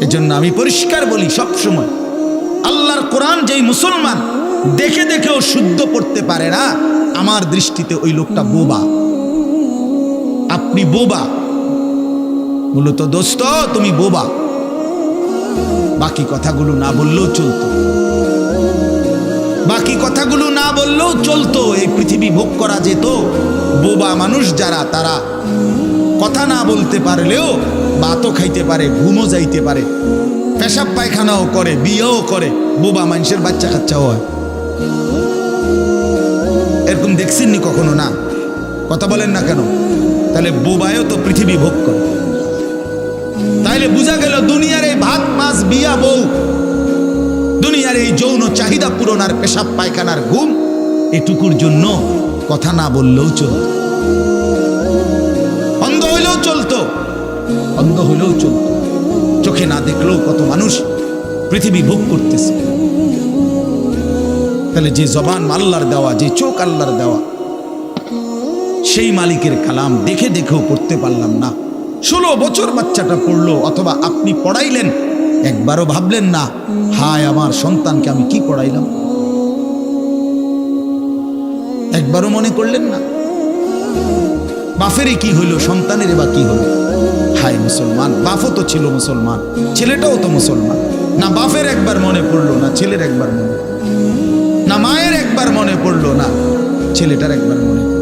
এজন্য আমি পরিষ্কার বলি সব সময় আল্লাহর কোরআন যেই মুসলমান দেখে দেখেও শুদ্ধ পড়তে পারে না, আমার দৃষ্টিতে ওই লোকটা বোবা। আপনি বোবা। মূলত দোস্ত, তুমি বোবা। বাকি কথাগুলো না বললেও চলতো। বাকি কথাগুলো না বললেও চলতো। এই পৃথিবী ভোগ করা যেত। বোবা মানুষ যারা, তারা কথা না বলতে পারলেও বাতও খাইতে পারে, ঘুমও যাইতে পারে। পেশাব পায়খানাও করে, বিয়েও করে, বোবা মানুষের বাচ্চা কাচ্চাও হয়। এরকম দেখছেননি কখনো? না। কথা বলেন না কেন? তাহলে বোবায়ও তো পৃথিবী ভোগ করে। তাইলে বোঝা গেল দুনিয়ার এই ভাত, মাছ, বিয়া, বউ, দুনিয়ার এই যৌন চাহিদা পূরণ আর পেশাব পায়খানার ঘুম, এটুকুর জন্য কথা না বললেও চলত অন্ধ হইলেও চলতো। চোখে না দেখলেও কত মানুষ পৃথিবী ভোগ করতেছে। তাহলে যে জবান আল্লাহর দেওয়া, যে চোখ আল্লাহর দেওয়া, সেই মালিকের কালাম দেখে দেখেও পড়তে পারলাম না। ষোলো বছর বাচ্চাটা পড়ল, অথবা আপনি পড়াইলেন, একবারও ভাবলেন না, হায় আমার সন্তানকে আমি কি পড়াইলাম? একবারও মনে করলেন না। বাফেরই কি হইল সন্তানের বা কি হলো হায় মুসলমান বাফও তো ছিল মুসলমান, ছেলেটাও তো মুসলমান। না বাফের একবার মনে পড়ল, না ছেলের একবার মনে না মায়ের একবার মনে পড়ল, না ছেলেটার একবার মনে পড়ল।